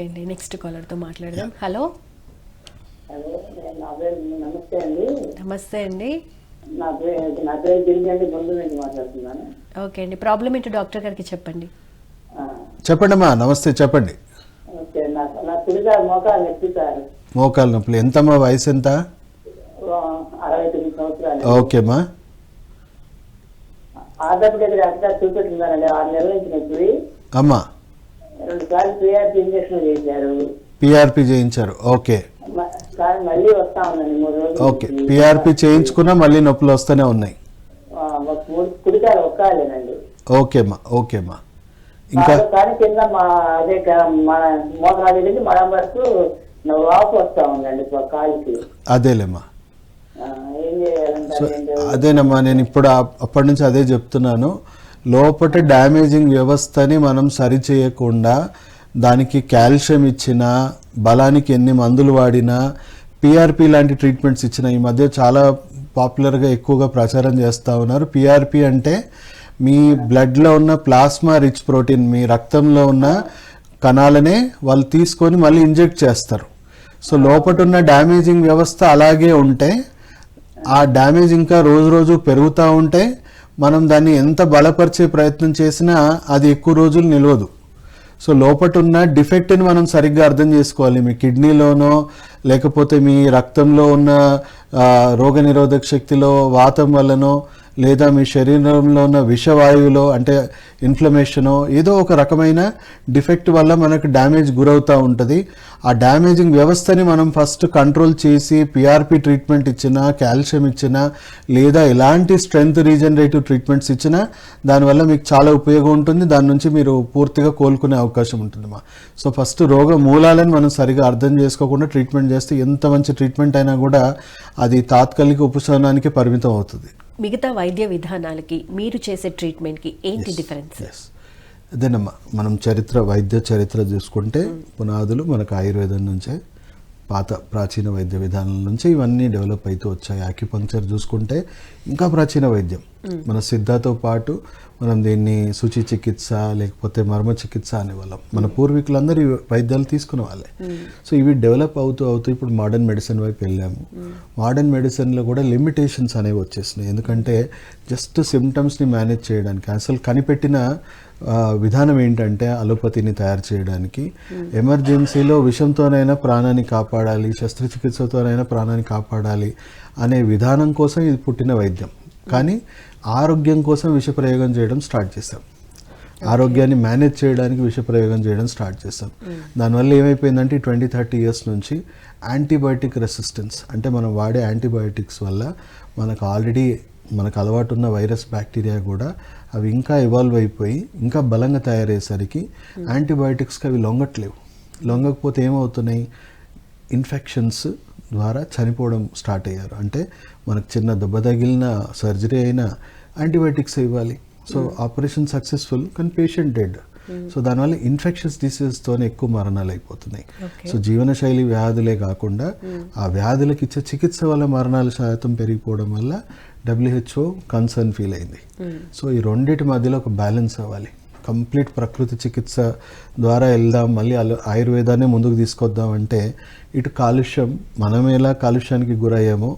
Okay అండి next కాలర్తో మాట్లాడదాం. Hello hello నా పేరు నమస్తే అండి. నమస్తే అండి. నా పేరు నా పేరు గిరిజండి బొందు నుంచి మాట్లాడుతున్నాను. ఓకే అండి ప్రాబ్లం ఏంటో డాక్టర్ గారికి చెప్పండి. ఆ, చెప్పండమ్మా నమస్తే చెప్పండి. ఓకే నా మోకాలు నెప్పుతారు మోకాలు నొప్పులు. ఎంతమ్మా వయసు ఎంత? అరవై తొమ్మిది సంవత్సరాలు. ఓకేమ్మా చూపెట్టుకున్నారండి ఆరు నెలల నుంచి నొప్పి. అమ్మా. రెండు సార్లు పిఆర్పి ఇంజక్షన్ చేశారు పిఆర్పి చేయించారు. ఓకే. మళ్ళీ వస్తా ఉందండి మూడు రోజులు. ఓకే. పిఆర్పి చేయించుకున్నా మళ్ళీ నొప్పులు వస్తూనే ఉన్నాయి. ఒక్కాలేనండి. ఓకేమ్మా ఓకేమ్మా ఇంకా కానీ కింద మా అదే మోకాలు మడం వరకు వాపు వస్తా ఉందండి కాలుకి. అదేలేమ్మా అదేనమ్మా నేను ఇప్పుడు అప్పటి నుంచి అదే చెప్తున్నాను. లోపల డ్యామేజింగ్ వ్యవస్థని మనం సరిచేయకుండా దానికి కాల్షియం ఇచ్చినా బలానికి ఎన్ని మందులు వాడినా పిఆర్పి లాంటి ట్రీట్మెంట్స్ ఇచ్చిన ఈ మధ్య చాలా పాపులర్గా ఎక్కువగా ప్రచారం చేస్తూ ఉన్నారు. పిఆర్పి అంటే మీ బ్లడ్లో ఉన్న ప్లాస్మా రిచ్ ప్రోటీన్ మీ రక్తంలో ఉన్న కణాలనే వాళ్ళు తీసుకొని మళ్ళీ ఇంజెక్ట్ చేస్తారు. సో లోపల ఉన్న డ్యామేజింగ్ వ్యవస్థ అలాగే ఉంటే ఆ డ్యామేజ్ ఇంకా రోజు రోజు పెరుగుతూ ఉంటే మనం దాన్ని ఎంత బలపరిచే ప్రయత్నం చేసినా అది ఎక్కువ రోజులు నిలవదు. సో లోపట ఉన్న డిఫెక్ట్ని మనం సరిగ్గా అర్థం చేసుకోవాలి. మీ కిడ్నీలోనో లేకపోతే మీ రక్తంలో ఉన్న రోగనిరోధక శక్తిలో వాతం వల్లనో లేదా మీ శరీరంలో ఉన్న విషవాయువులో అంటే ఇన్ఫ్లమేషనో ఏదో ఒక రకమైన డిఫెక్ట్ వల్ల మనకు డ్యామేజ్ గురవుతూ ఉంటుంది. ఆ డ్యామేజింగ్ వ్యవస్థని మనం ఫస్ట్ కంట్రోల్ చేసి పిఆర్పి ట్రీట్మెంట్ ఇచ్చినా కాల్షియం ఇచ్చినా లేదా ఎలాంటి స్ట్రెంగ్త్ రీజనరేటివ్ ట్రీట్మెంట్స్ ఇచ్చినా దానివల్ల మీకు చాలా ఉపయోగం ఉంటుంది. దాని నుంచి మీరు పూర్తిగా కోలుకునే అవకాశం ఉంటుందమ్మా సో ఫస్ట్ రోగ మూలాలను మనం సరిగా అర్థం చేసుకోకుండా ట్రీట్మెంట్ చేస్తే ఎంత మంచి ట్రీట్మెంట్ అయినా కూడా అది తాత్కాలిక ఉపశమనానికి పరిమితం అవుతుంది. మిగతా వైద్య విధానాలకి మీరు చేసే ట్రీట్మెంట్కి ఏంటి డిఫరెన్స్? అదేనమ్మా మనం చరిత్ర వైద్య చరిత్ర చూసుకుంటే పునాదులు మనకు ఆయుర్వేదం నుంచే పాత ప్రాచీన వైద్య విధానాల నుంచి ఇవన్నీ డెవలప్ అవుతూ వచ్చాయి. ఆక్యుపంక్చర్ చూసుకుంటే ఇంకా ప్రాచీన వైద్యం. మన సిద్ధతో పాటు మనం దీన్ని శుచి చికిత్స లేకపోతే మర్మ చికిత్స అనేవాళ్ళం. మన పూర్వీకులందరూ ఈ వైద్యాలు తీసుకునే వాళ్ళే. సో ఇవి డెవలప్ అవుతూ అవుతూ ఇప్పుడు మోడర్న్ మెడిసిన్ వైపు వెళ్ళాము. మోడర్న్ మెడిసిన్లో కూడా లిమిటేషన్స్ అనేవి వచ్చేసినాయి. ఎందుకంటే జస్ట్ సిమ్టమ్స్ని మేనేజ్ చేయడానికి అసలు కనిపెట్టిన విధానం ఏంటంటే అలోపతిని తయారు చేయడానికి. ఎమర్జెన్సీలో విషంతోనైనా ప్రాణాన్ని కాపాడాలి శస్త్రచికిత్సతోనైనా ప్రాణాన్ని కాపాడాలి అనే విధానం కోసం ఇది పుట్టిన వైద్యం. కానీ ఆరోగ్యం కోసం విషప్రయోగం చేయడం స్టార్ట్ చేశాం. ఆరోగ్యాన్ని మేనేజ్ చేయడానికి విషప్రయోగం చేయడం స్టార్ట్ చేస్తాం దానివల్ల ఏమైపోయిందంటే ట్వంటీ థర్టీ ఇయర్స్ నుంచి యాంటీబయాటిక్ రెసిస్టెన్స్ అంటే మనం వాడే యాంటీబయాటిక్స్ వల్ల మనకు ఆల్రెడీ మనకు అలవాటు ఉన్న వైరస్ బ్యాక్టీరియా కూడా అవి ఇంకా ఇవాల్వ్ అయిపోయి ఇంకా బలంగా తయారయ్యేసరికి యాంటీబయాటిక్స్కి అవి లొంగట్లేవు. లొంగకపోతే ఏమవుతున్నాయి? ఇన్ఫెక్షన్స్ ద్వారా చనిపోవడం స్టార్ట్ అయ్యారు. అంటే మనకు చిన్న దెబ్బ తగిలిన సర్జరీ అయినా యాంటీబయాటిక్స్ ఇవ్వాలి. సో ఆపరేషన్ సక్సెస్ఫుల్ కానీ పేషెంట్ డెడ్. సో దానివల్ల ఇన్ఫెక్షన్స్ డిసీజెస్తోనే ఎక్కువ మరణాలు అయిపోతున్నాయి. సో జీవనశైలి వ్యాధులే కాకుండా ఆ వ్యాధులకు ఇచ్చే చికిత్స వల్ల మరణాల శాతం పెరిగిపోవడం వల్ల డబ్ల్యూహెచ్ఓ కన్సర్న్ ఫీల్ అయింది. సో ఈ రెండింటి మధ్యలో ఒక బ్యాలెన్స్ అవ్వాలి. కంప్లీట్ ప్రకృతి చికిత్స ద్వారా వెళ్దాం మళ్ళీ అల- ఆయుర్వేదాన్ని ముందుకు తీసుకొద్దాం అంటే ఇటు కాలుష్యం మనం ఎలా కాలుష్యానికి గురయ్యామో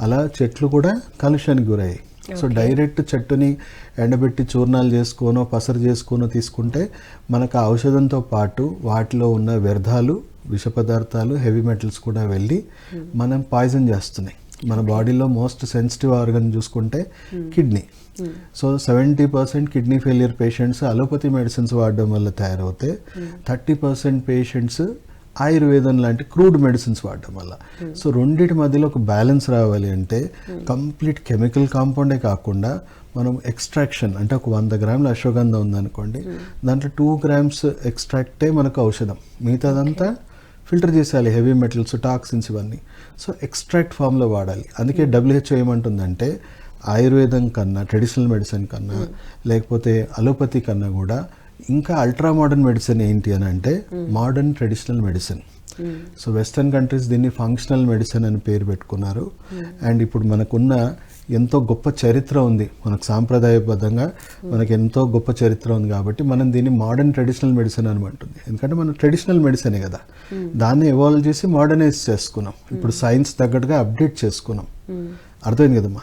అలా చెట్లు కూడా కాలుష్యానికి గురయ్యాయి. సో డైరెక్ట్ చెట్టుని ఎండబెట్టి చూర్ణాలు చేసుకోనో పసరు చేసుకోనో తీసుకుంటే మనకు ఆ ఔషధంతో పాటు వాటిలో ఉన్న వ్యర్థాలు విష పదార్థాలు హెవీ మెటల్స్ కూడా వెళ్ళి మనం పాయిజన్ చేస్తున్నాయి. మన బాడీలో మోస్ట్ సెన్సిటివ్ ఆర్గన్ చూసుకుంటే kidney. So seventy percent kidney failure patients allopathy medicines వాడడం వల్ల తయారవుతే థర్టీ పర్సెంట్ పేషెంట్స్ ఆయుర్వేదం లాంటి క్రూడ్ మెడిసిన్స్ వాడడం వల్ల. సో రెండింటి మధ్యలో ఒక బ్యాలెన్స్ రావాలి అంటే కంప్లీట్ కెమికల్ కాంపౌండే కాకుండా మనం ఎక్స్ట్రాక్షన్ అంటే ఒక వంద గ్రాముల అశ్వగంధ ఉందనుకోండి దాంట్లో టూ గ్రామ్స్ ఎక్స్ట్రాక్టే మనకు ఔషధం. మిగతాదంతా ఫిల్టర్ చేసేయాలి హెవీ మెటల్స్ టాక్సిన్స్ ఇవన్నీ. సో ఎక్స్ట్రాక్ట్ ఫామ్లో వాడాలి. అందుకే డబ్ల్యూహెచ్ఓ ఏమంటుందంటే ఆయుర్వేదం కన్నా ట్రెడిషనల్ మెడిసిన్ కన్నా లేకపోతే అలోపతి కన్నా కూడా ఇంకా అల్ట్రా మోడర్న్ మెడిసిన్ ఏంటి అని అంటే modern traditional medicine. So western countries దీన్ని ఫంక్షనల్ మెడిసిన్ అని పేరు పెట్టుకున్నారు. అండ్ ఇప్పుడు మనకున్న ఎంతో గొప్ప చరిత్ర ఉంది. మనకు సాంప్రదాయబద్ధంగా మనకి ఎంతో గొప్ప చరిత్ర ఉంది కాబట్టి మనం దీన్ని మోడర్న్ ట్రెడిషనల్ మెడిసిన్ అని అంటుంది. ఎందుకంటే మనం ట్రెడిషనల్ మెడిసినే కదా. దాన్ని ఎవాల్వ్ చేసి మోడర్నైజ్ చేసుకున్నాం. ఇప్పుడు సైన్స్ తగ్గట్టుగా అప్డేట్ చేసుకున్నాం. అర్థమైంది కదమ్మా?